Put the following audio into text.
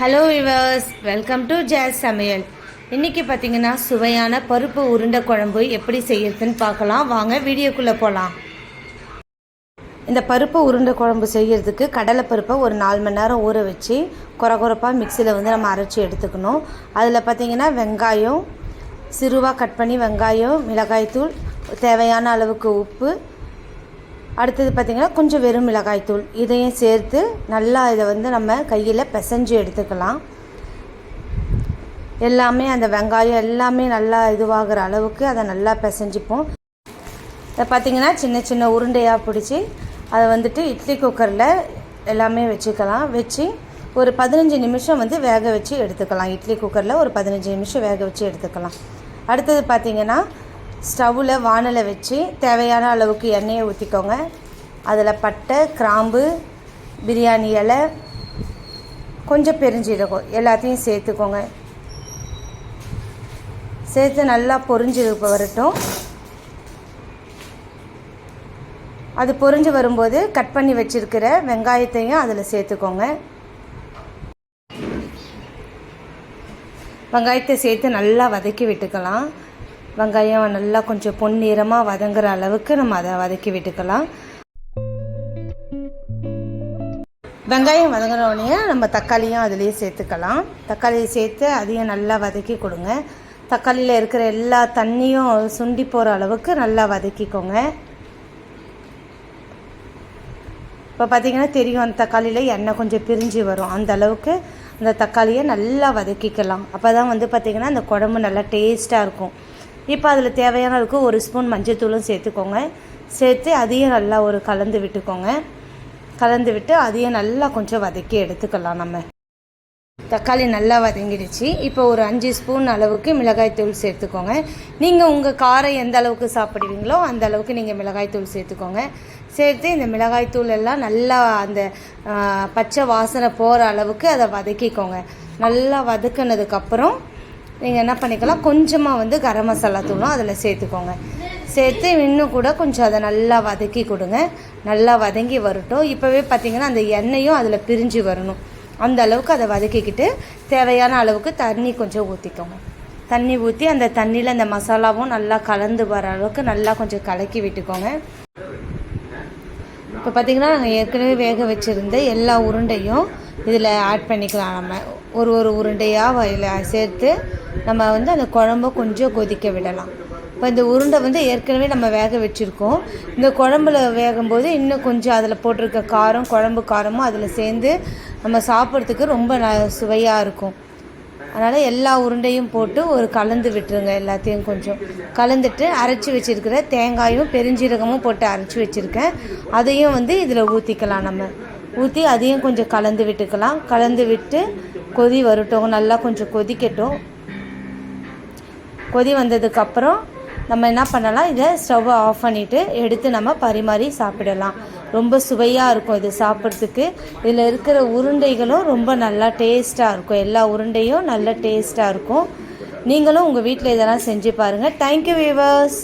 Hello viewers welcome to Jas சமையல் இன்றைக்கி பார்த்தீங்கன்னா சுவையான பருப்பு உருண்டை குழம்பு எப்படி செய்யறதுன்னு பார்க்கலாம். வாங்க வீடியோக்குள்ளே போகலாம் இந்த பருப்பு உருண்டை குழம்பு செய்யறதுக்கு கடலைப்பருப்பை ஒரு நாலு மணி நேரம் ஊற வச்சு குறகுறப்பாக மிக்சியில் வந்து நம்ம அரைச்சி எடுத்துக்கணும். அதில் பார்த்தீங்கன்னா வெங்காயம் சிறுவாக கட் பண்ணி வெங்காயம் மிளகாய்த்தூள் தேவையான அளவுக்கு உப்பு அடுத்தது பார்த்திங்கன்னா கொஞ்சம் வெறும் மிளகாய்த்தூள் இதையும் சேர்த்து நல்லா இதை வந்து நம்ம கையில் பிசைஞ்சு எடுத்துக்கலாம். எல்லாமே அந்த வெங்காயம் எல்லாமே நல்லா இதுவாகிற அளவுக்கு அதை நல்லா பிசைஞ்சிப்போம். இதை பார்த்திங்கன்னா சின்ன சின்ன உருண்டையாக பிடிச்சி அதை வந்துட்டு இட்லி குக்கரில் எல்லாமே வச்சுக்கலாம். வச்சு ஒரு பதினஞ்சு நிமிஷம் வந்து வேக வச்சு எடுத்துக்கலாம். இட்லி குக்கரில் ஒரு பதினஞ்சு நிமிஷம் வேக வச்சு எடுத்துக்கலாம். அடுத்தது பார்த்திங்கன்னா ஸ்டவ்வில் வானலை வச்சு தேவையான அளவுக்கு எண்ணெயை ஊற்றிக்கோங்க அதில் பட்டை கிராம்பு பிரியாணி இலை கொஞ்சம் பெருஞ்சீரகம் எல்லாத்தையும் சேர்த்துக்கோங்க. சேர்த்து நல்லா பொரிஞ்சு வரட்டும். அது பொரிஞ்சு வரும்போது கட் பண்ணி வச்சுருக்கிற வெங்காயத்தையும் அதில் சேர்த்துக்கோங்க. வெங்காயத்தை சேர்த்து நல்லா வதக்கி விட்டுக்கலாம். வெங்காயம் நல்லா கொஞ்சம் பொன்னிறமாக வதங்குற அளவுக்கு நம்ம அதை வதக்கி விட்டுக்கலாம். வெங்காயம் வதங்கினோடனே நம்ம தக்காளியும் அதுலேயே சேர்த்துக்கலாம். தக்காளியை சேர்த்து அதையும் நல்லா வதக்கி கொடுங்க. தக்காளியில் இருக்கிற எல்லா தண்ணியும் சுண்டி போகிற அளவுக்கு நல்லா வதக்கிக்கோங்க. இப்போ பார்த்திங்கன்னா தெரியும் அந்த தக்காளியில் எண்ணெய் கொஞ்சம் பிரிஞ்சு வரும். அந்த அளவுக்கு அந்த தக்காளியை நல்லா வதக்கிக்கலாம். அப்போ தான் வந்து பார்த்திங்கன்னா அந்த குழம்பு நல்லா டேஸ்ட்டாக இருக்கும். இப்போ அதில் தேவையான அளவுக்கு ஒரு ஸ்பூன் மஞ்சள்தூளும் சேர்த்துக்கோங்க. சேர்த்து அதையும் நல்லா ஒரு கலந்து விட்டுக்கோங்க. கலந்து விட்டு அதையும் நல்லா கொஞ்சம் வதக்கி எடுத்துக்கலாம் நம்ம. தக்காளி நல்லா வதங்கிடுச்சு. இப்போ ஒரு அஞ்சு ஸ்பூன் அளவுக்கு மிளகாய்த்தூள் சேர்த்துக்கோங்க. நீங்கள் உங்கள் காரம் எந்த அளவுக்கு சாப்பிடுவீங்களோ அந்த அளவுக்கு நீங்கள் மிளகாய்த்தூள் சேர்த்துக்கோங்க. சேர்த்து இந்த மிளகாய்த்தூள் எல்லாம் நல்லா அந்த பச்சை வாசனை போகிற அளவுக்கு அதை வதக்கிக்கோங்க. நல்லா வதக்குனதுக்கப்புறம் நீங்கள் என்ன பண்ணிக்கலாம் கொஞ்சமாக வந்து கரம் மசாலா தூளும் அதில் சேர்த்துக்கோங்க. சேர்த்து இன்னும் கூட கொஞ்சம் அதை நல்லா வதக்கி கொடுங்க. நல்லா வதங்கி வரட்டும். இப்போவே பார்த்தீங்கன்னா அந்த எண்ணெயும் அதில் பிரிஞ்சு வரணும். அந்த அளவுக்கு அதை வதக்கிக்கிட்டு தேவையான அளவுக்கு தண்ணி கொஞ்சம் ஊற்றிக்கோங்க தண்ணி ஊற்றி அந்த தண்ணியில் அந்த மசாலாவும் நல்லா கலந்து வர அளவுக்கு நல்லா கொஞ்சம் கலக்கி விட்டுக்கோங்க. இப்போ பார்த்திங்கன்னா நாங்கள் ஏற்கனவே வேக வச்சுருந்த எல்லா உருண்டையும் இதில் ஆட் பண்ணிக்கலாம் நம்ம. ஒரு ஒரு உருண்டையாக வயலில் சேர்த்து நம்ம வந்து அந்த குழம்ப கொஞ்சம் கொதிக்க விடலாம். இப்போ இந்த உருண்டை வந்து ஏற்கனவே நம்ம வேக வச்சுருக்கோம். இந்த குழம்புல வேகும்போது இன்னும் கொஞ்சம் அதில் போட்டிருக்க காரம் குழம்பு காரமும் அதில் சேர்ந்து நம்ம சாப்பிட்றதுக்கு ரொம்ப ந சுவையாக இருக்கும். அதனால் எல்லா உருண்டையும் போட்டு ஒரு கலந்து விட்டுருங்க எல்லாத்தையும் கொஞ்சம். கலந்துட்டு அரைச்சி வச்சுருக்கிற தேங்காயும் பெருஞ்சீரகமும் போட்டு அரைச்சி வச்சுருக்கேன். அதையும் வந்து இதில் ஊற்றிக்கலாம் நம்ம. ஊற்றி அதையும் கொஞ்சம் கலந்து விட்டுக்கலாம். கலந்து விட்டு கொதி வரட்டும். நல்லா கொஞ்சம் கொதிக்கட்டும். கொதி வந்ததுக்கப்புறம் நம்ம என்ன பண்ணலாம்? இதை ஸ்டவ்வை ஆஃப் பண்ணிவிட்டு எடுத்து நம்ம பரிமாறி சாப்பிடலாம். ரொம்ப சுவையாக இருக்கும் இது சாப்பிட்றதுக்கு. இதில் இருக்கிற உருண்டைகளும் ரொம்ப நல்லா டேஸ்ட்டாக இருக்கும். எல்லா உருண்டையும் நல்ல டேஸ்ட்டாக இருக்கும். நீங்களும் உங்கள் வீட்டில் இதெல்லாம் செஞ்சு பாருங்கள் தேங்க்யூ வீவர்ஸ்